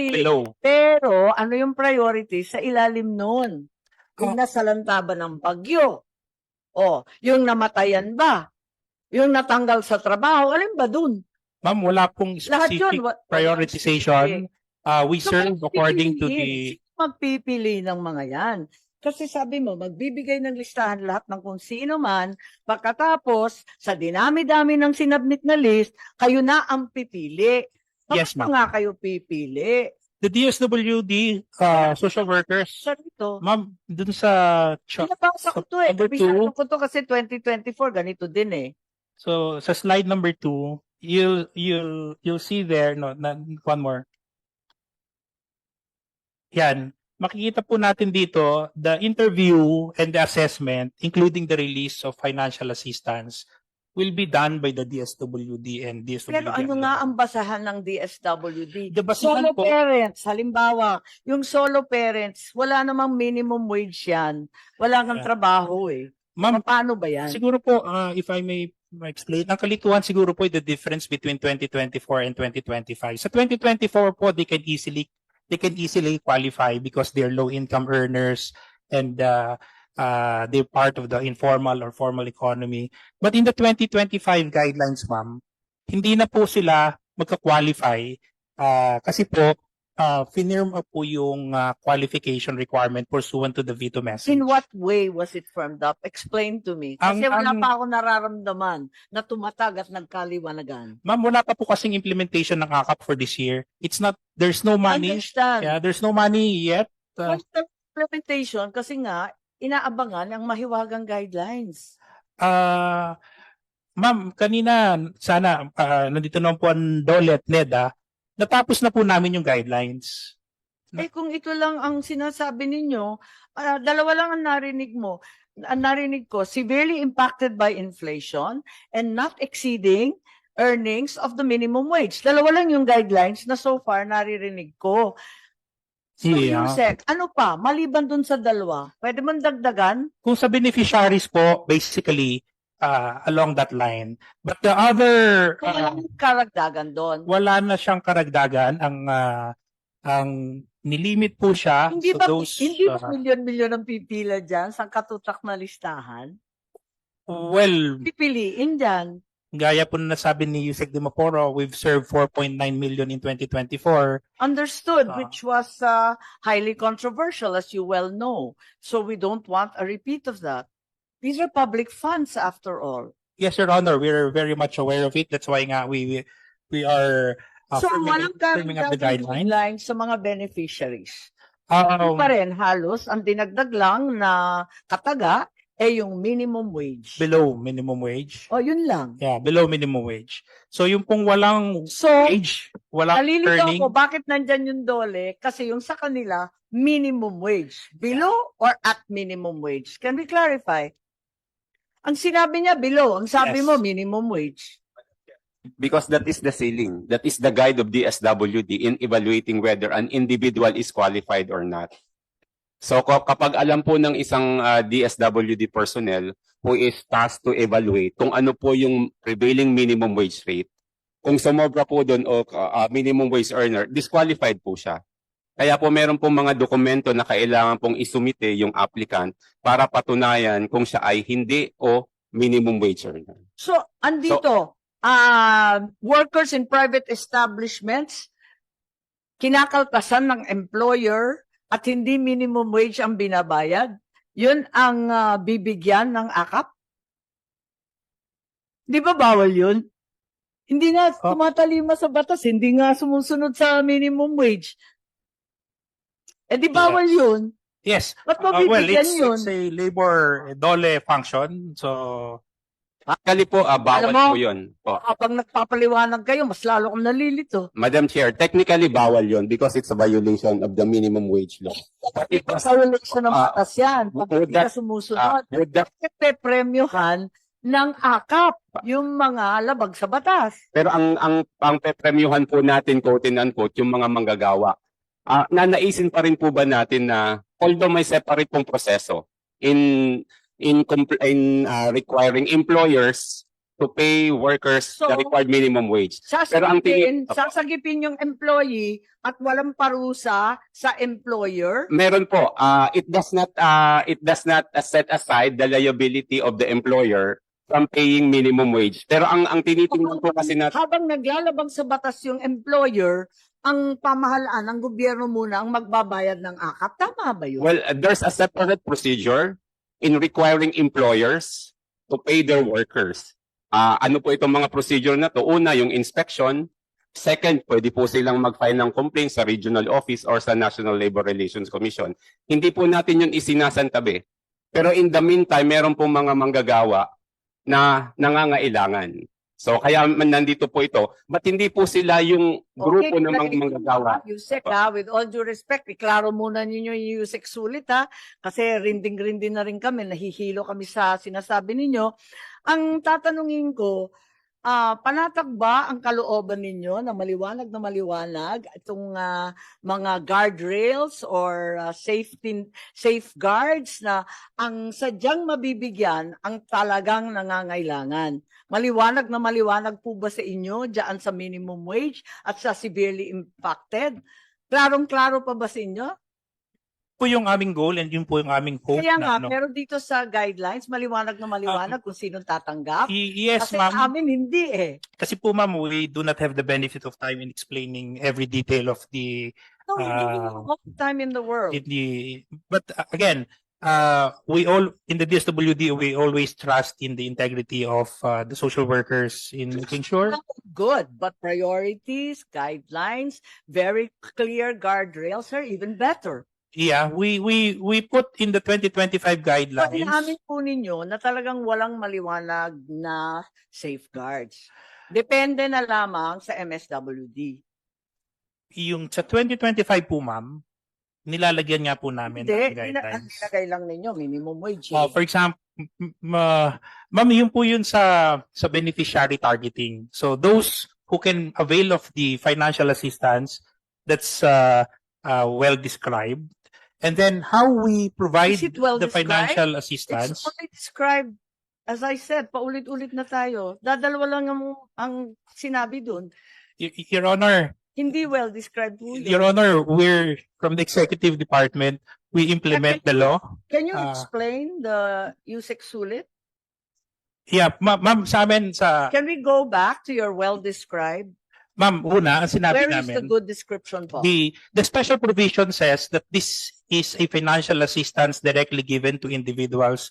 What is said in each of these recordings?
kasi below. pero ano yung priority sa ilalim noon? Yung Oh. nasalanta ba ng bagyo? O, yung namatayan ba? Yung natanggal sa trabaho? Alin ba dun? Ma'am, wala pong Lahat yun. specific wa- prioritization. Uh, we So, serve according to the pipiliin. Sino magpipili ng mga yan? Kasi sabi mo, magbibigay ng listahan lahat ng kung sino man, pagkatapos, sa dinami-dami ng sinabmit na list, kayo na ang pipili. Yes, ma'am. nga kayo pipili? the DSWD uh, social workers. Sa rito, Ma'am, dun sa cha- Pinabasa ko to eh. Number two. ko to kasi 2024, ganito din eh. so sa slide number two, you'll you'll you'll see there no na, one more. Yan. Makikita po natin dito the interview and the assessment including the release of financial assistance will be done by the DSWD and DSWD. Pero ano nga ang basahan ng DSWD? The Solo po, parents, halimbawa, yung solo parents, wala namang minimum wage yan. Wala kang Yeah. trabaho eh. ma'am, Paano ba yan? Siguro po, uh, if I may explain, ang kalituhan siguro po the difference between 2024 and 2025. Sa 2024 po, they can easily they can easily qualify because they're low income earners and uh, uh, they're part of the informal or formal economy. But in the 2025 guidelines, ma'am, hindi na po sila magka-qualify uh, kasi po uh, finirma po yung uh, qualification requirement pursuant to the veto message. In what way was it firmed up? Explain to me. Kasi Ang- wala ang- pa ako nararamdaman na tumatag at nagkaliwanagan. Ma'am, wala pa po kasing implementation ng AKAP for this year. It's not, there's no money. Understand? Yeah, there's no money yet. Uh, What's the implementation? Kasi nga, inaabangan ang mahiwagang guidelines. uh, ma'am, kanina, sana, uh, nandito naman po ang Dole at NEDA, natapos na po namin yung guidelines. Eh kung ito lang ang sinasabi ninyo, ah, dalawa lang ang narinig mo. Ang narinig ko, severely impacted by inflation and not exceeding earnings of the minimum wage. Dalawa lang yung guidelines na so far naririnig ko. So, Yeah. Yusek, ano pa? Maliban dun sa dalawa, pwede man dagdagan? Kung sa beneficiaries po, basically, uh, along that line. But the other, Kung uh, walang karagdagan doon. wala na siyang karagdagan. Ang, uh, ang nilimit po siya. Hindi so ba, those, hindi ba uh, milyon-milyon ang pipila dyan sa katutak na listahan? well, Pipiliin dyan. Gaya po na nasabi ni Yusek Dimaporo, we've served 4.9 million in 2024. understood, Ah. which was uh, highly controversial, as you well know. So we don't want a repeat of that. These are public funds, after all. Yes, Your Honor, we're very much aware of it. That's why nga we we, are uh, so firming, firming up the guidelines sa mga beneficiaries. Um, pa rin, halos, ang dinagdag lang na kataga, eh yung minimum wage. below minimum wage. o, yun lang. Yeah, below minimum wage. So yung pong walang So, wage, walang nalilito earning, ako, bakit nandyan yung dole? Kasi yung sa kanila, minimum wage. Below or at minimum wage? Can we clarify? Ang sinabi niya below, ang sabi Yes. mo minimum wage. Because that is the ceiling. That is the guide of DSWD in evaluating whether an individual is qualified or not. So kapag alam po ng isang ah, DSWD personnel who is tasked to evaluate kung ano po yung prevailing minimum wage rate, kung sumobra po doon o ah, minimum wage earner, disqualified po siya. Kaya po meron po mga dokumento na kailangan pong isumite yung applicant para patunayan kung siya ay hindi o minimum wage earner. So, andito, ah, workers in private establishments, kinakaltasan ng employer at hindi minimum wage ang binabayad. Yun ang ah, bibigyan ng akap? Di ba bawal yun? Hindi nga Oh. tumatalima sa batas, hindi nga sumusunod sa minimum wage. Eh di bawal Yes. yun. yes. Ba't Uh, well, mabibigyan it's, yun? it's a labor dole function. So Actually po, ah, bawal Alam mo, po yun. Po. Habang nagpapaliwanag kayo, mas lalo akong nalilito. Madam Chair, technically bawal yon because it's a violation of the minimum wage law. But it was, Sa relation ng Ah, batas yan. Pag would hindi ka that- sumusunod. uh, would the- Kasi premyohan ng akap yung mga labag sa batas. pero ang ang ang pepremyuhan po natin quote and unquote yung mga manggagawa. Ah, nanaisin pa rin po ba natin na although may separate pong proseso in in compl- in ah, requiring employers to pay workers the So- required minimum wage. Pero ang Sasagipin, tingin- sasagipin yung employee at walang parusa sa employer. Meron po, uh, it does not uh, it does not uh, set aside the liability of the employer from paying minimum wage. Pero ang ang tinitingnan po kasi natin Habang naglalabag sa batas yung employer, ang pamahalaan ng gobyerno muna ang magbabayad ng akap. Tama ba yun? Well, uh, there's a separate procedure in requiring employers to pay their workers. Ah, ano po itong mga procedure na to? Una, yung inspection. Second, pwede po silang mag-file ng complaint sa regional office or sa National Labor Relations Commission. Hindi po natin yun isinasantabi. Pero in the meantime, meron po mga manggagawa na nangangailangan. So kaya man nandito po ito, but hindi po sila yung grupo ng mga manggagawa. Yusek ha, with all due respect, iklaro muna ninyo yung Yusek sulit ha, kasi rinding-rinding na rin kami, nahihilo kami sa sinasabi ninyo. Ang tatanungin ko, ah panatag ba ang kalooban ninyo na maliwanag na maliwanag itong ah, mga guardrails or ah, safety safeguards na ang sadyang mabibigyan ang talagang nangangailangan? Maliwanag na maliwanag po ba sa inyo diyan sa minimum wage at sa severely impacted? Klarong-klaro pa ba sa inyo? Po yung aming goal and yun po yung aming hope Kaya na nga, ano. pero dito sa guidelines, maliwanag na maliwanag kung sinong tatanggap. Yes, Kasi ma'am. amin hindi eh. Kasi po ma'am, we do not have the benefit of time in explaining every detail of the No, hindi Ah. all the time in the world. in the but uh, again uh we all in the DSWD we always trust in the integrity of uh, the social workers in making sure Good, but priorities, guidelines, very clear guardrails are even better. Yeah we we we put in the 2025 But guidelines inamin po ninyo na talagang walang maliwanag na safeguards. Depende na lamang sa MSWD. yung sa 2025 po ma'am nilalagyan nga po namin Hindi, ang guidelines nilagay lang ninyo, minimum wage. Eh. for example, uh, ma'am, yun po yun sa, sa beneficiary targeting. So those who can avail of the financial assistance, that's uh, uh, well described. And then how we provide Is well the described? financial It's assistance. only described, as I said, paulit-ulit na tayo. Dadalawa lang ang, ang sinabi. Y- Your Honor, Hindi well described yun. Your Honor, we're from the executive department. We implement the law. Can you ah. explain the USEC sulit? Yeah, ma- ma'am, sa amin, sa, Can we go back to your well described? ma'am, una, ang sinabi Where is namin. the good description po? The the special provision says that this is a financial assistance directly given to individuals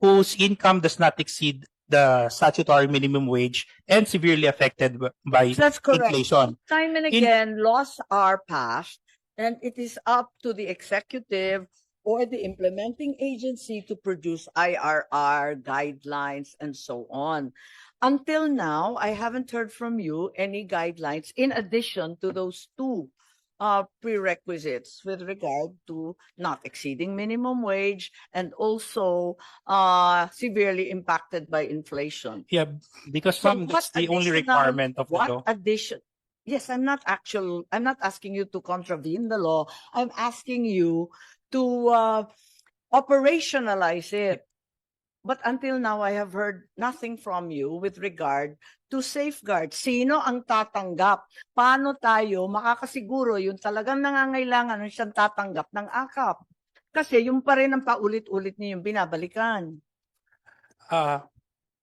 whose income does not exceed the statutory minimum wage and severely affected by That's correct. inflation. Time and In- again, laws are passed and it is up to the executive or the implementing agency to produce IRR guidelines and so on. Until now, I haven't heard from you any guidelines in addition to those two uh, prerequisites with regard to not exceeding minimum wage and also uh, severely impacted by inflation. Yeah, because So ma'am, that's the only requirement of the What law. addition? Yes, I'm not actual, I'm not asking you to contravene the law. I'm asking you to uh, operationalize it. But until now, I have heard nothing from you with regard to safeguard. Sino ang tatanggap? Paano tayo makakasiguro yung talagang nangangailangan ng siyang tatanggap ng akap? Kasi yung pa rin ang paulit-ulit niyo yung binabalikan. Uh,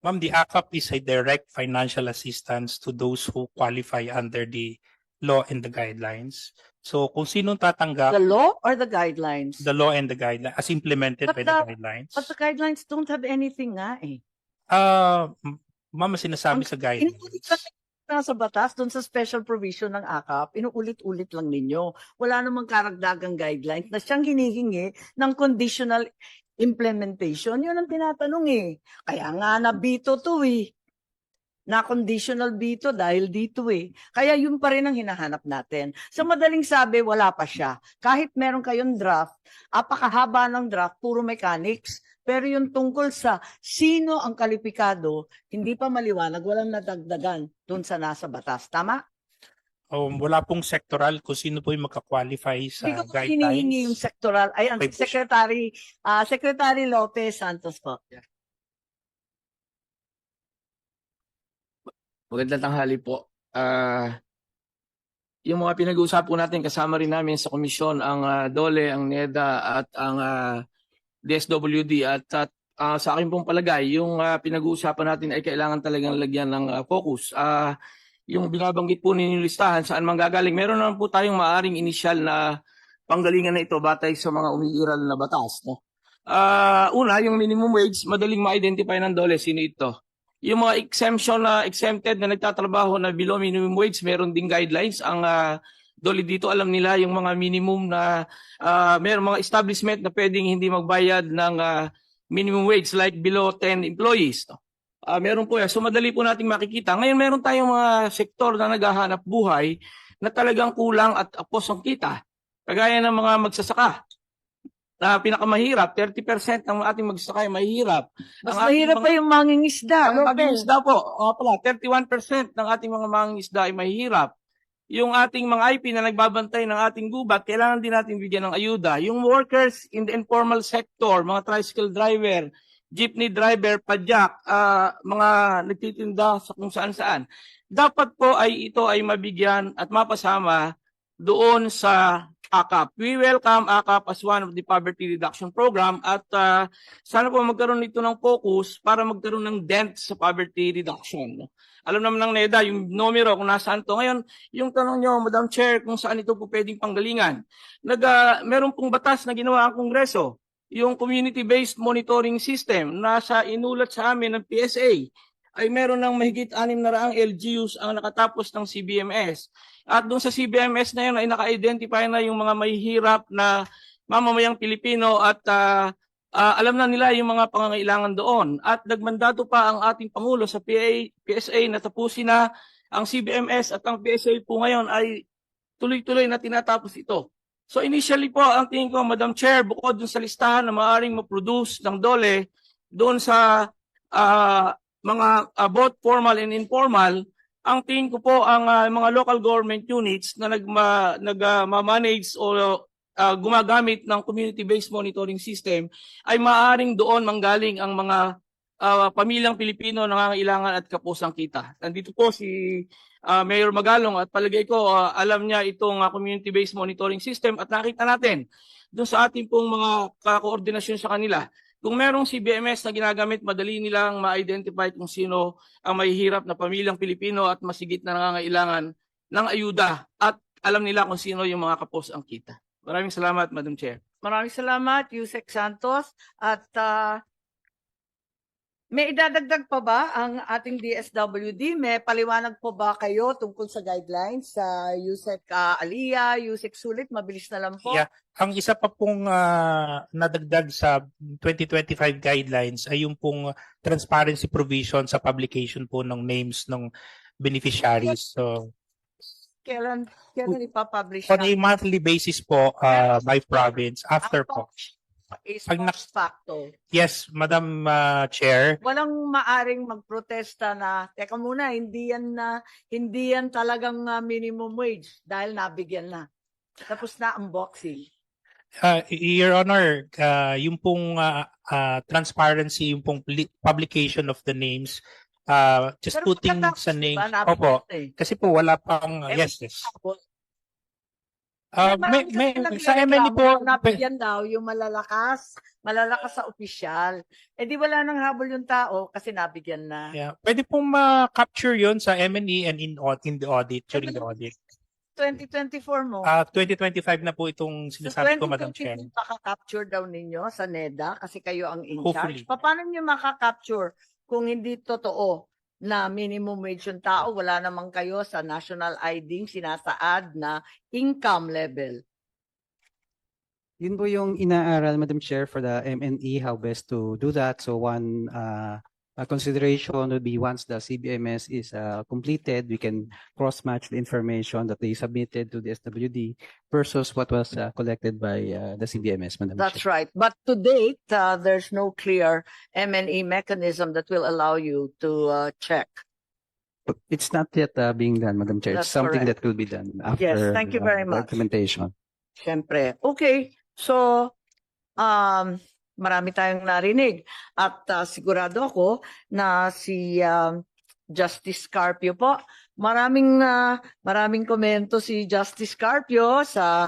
ma'am, the ACAP is a direct financial assistance to those who qualify under the law and the guidelines. So kung sinong tatanggap, The law or the guidelines? the law and the guidelines, as implemented But by the the- guidelines. But the guidelines don't have anything nga eh. Uh, m- ma'am, sinasabi Ang- sa guidelines. lang na sa batas, doon sa special provision ng AKAP, inuulit-ulit lang ninyo. Wala namang karagdagang guidelines na siyang hinihingi ng conditional implementation. Yun ang tinatanong eh. Kaya nga nabito to eh. Na conditional bito dahil dito eh. Kaya yun pa rin ang hinahanap natin. Sa madaling sabi, wala pa siya. Kahit meron kayong draft, apakahaba ng draft, puro mechanics. Pero yung tungkol sa sino ang kalipikado, hindi pa maliwanag, walang nadagdagan dun sa nasa batas. Tama? Um, wala pong sectoral kung sino po yung magka-qualify sa Hindi ko po hinihingi yung guidelines. sectoral. Ay, ang Secretary, ah Secretary Lopez Santos po. Magandang tanghali po. Ah, yung mga pinag-uusap po natin, kasama rin namin sa komisyon ang ah, DOLE, ang NEDA at ang ah, DSWD at, at ah, sa akin pong palagay, yung ah, pinag-uusapan natin ay kailangan talagang lagyan ng ah, focus. Ah, yung binabanggit po ninyo listahan, saan man gagaling, meron naman po tayong maaring initial na panggalingan na ito batay sa mga umiiral na batas. No? Ah, una, yung minimum wage, madaling ma-identify ng DOLE sino ito. Yung mga exemption na exempted na nagtatrabaho na below minimum wage, meron ding guidelines. Ang ah, dole dito alam nila yung mga minimum na ah, meron mga establishment na pwedeng hindi magbayad ng ah, minimum wage like below 10 employees. No? Ah, meron po yan. So madali po nating makikita. Ngayon meron tayong mga sektor na naghahanap buhay na talagang kulang at apos ang kita. Kagaya ng mga magsasaka na pinakamahirap, 30% ng ating magsasaka ay mahirap. Mas Ang mahirap mga- pa yung mangingisda. ang Robert. ating isda po, o pala, 31% ng ating mga mangingisda ay mahirap. Yung ating mga IP na nagbabantay ng ating gubat, kailangan din natin bigyan ng ayuda. Yung workers in the informal sector, mga tricycle driver, jeepney driver, padyak, ah, mga nagtitinda sa kung saan-saan. Dapat po ay ito ay mabigyan at mapasama doon sa AKAP. We welcome AKAP as one of the poverty reduction program at ah, sana po magkaroon nito ng focus para magkaroon ng dent sa poverty reduction. Alam naman ng NEDA, yung numero kung nasaan to. Ngayon, yung tanong nyo, Madam Chair, kung saan ito po pwedeng panggalingan. Nag, ah, meron pong batas na ginawa ang Kongreso, yung community-based monitoring system, nasa inulat sa amin ng PSA, ay meron ng mahigit anim na raang LGUs ang nakatapos ng CBMS. At doon sa CBMS na yun ay naka-identify na yung mga mahihirap na mamamayang Pilipino at ah, ah, alam na nila yung mga pangangailangan doon. At nagmandato pa ang ating Pangulo sa PA, PSA na tapusin na ang CBMS at ang PSA po ngayon ay tuloy-tuloy na tinatapos ito. So initially po, ang tingin ko, Madam Chair, bukod dun sa listahan na maaaring ma-produce ng DOLE, doon sa ah, mga ah, both formal and informal, ang tingin ko po ang ah, mga local government units na nagma, nag-manage o ah, gumagamit ng community-based monitoring system ay maaring doon manggaling ang mga ah, pamilyang Pilipino na nangangailangan at kapusang kita. Nandito po si ah, Mayor Magalong at palagay ko ah, alam niya itong ah, community-based monitoring system at nakita natin doon sa ating pong mga kakoordinasyon sa kanila. Kung merong CBMS na ginagamit, madali nilang ma-identify kung sino ang mahihirap na pamilyang Pilipino at masigit na nangangailangan ng ayuda at alam nila kung sino yung mga kapos ang kita. Maraming salamat, Madam Chair. Maraming salamat, Yusek Santos. At ah, may idadagdag pa ba ang ating DSWD? May paliwanag po ba kayo tungkol sa guidelines sa Yusek ah, Alia, Yusek Sulit? Mabilis na lang po. Yeah. Ang isa pa pong ah, nadagdag sa 2025 guidelines ay yung pong transparency provision sa publication po ng names ng beneficiaries. So, Kailan, kailan ipapublish on a monthly basis po ah, by province after po. Is Pag post facto. Yes, Madam ah, Chair. Walang maaring magprotesta na, teka muna, hindi yan na, hindi yan talagang ah, minimum wage dahil nabigyan na. Tapos na ang boxing. Uh, Your Honor, uh, yung pong uh, uh, transparency, yung pong publication of the names, uh, just Pero putting sa di names. ba, nabigyan Opo, na eh. kasi po wala pang, Eh, yes, yes. Tapos, Uh, may, may, sa MNE po, na nabigyan daw yung malalakas, malalakas sa opisyal. Eh di wala nang habol yung tao kasi nabigyan na. yeah, pwede pong ma-capture yun sa MNE and in, in the audit, during the audit. 2024 mo. Uh, 2025 na po itong So, sinasabi ko, Madam Chair. 2022 makaka-capture daw ninyo sa NEDA kasi kayo ang in Hopefully. Paano nyo makaka-capture kung hindi totoo na minimum wage yung tao, wala naman kayo sa national ID sinasaad na income level. Yun po yung inaaral, Madam Chair, for the MNE, how best to do that. So one uh, uh, consideration would be once the CBMS is uh, completed, we can cross-match the information that they submitted to the SWD versus what was uh, collected by uh, the CBMS, Madam That's Chair. right. But to date, uh, there's no clear M&E mechanism that will allow you to uh, check. But It's not yet uh, being done, Madam Chair. That's It's something correct. that will be done after thank you very much. implementation. Siyempre. Okay. So, um, marami tayong narinig. At uh, sigurado ako na si um, Justice Carpio po. Maraming ah, maraming komento si Justice Carpio sa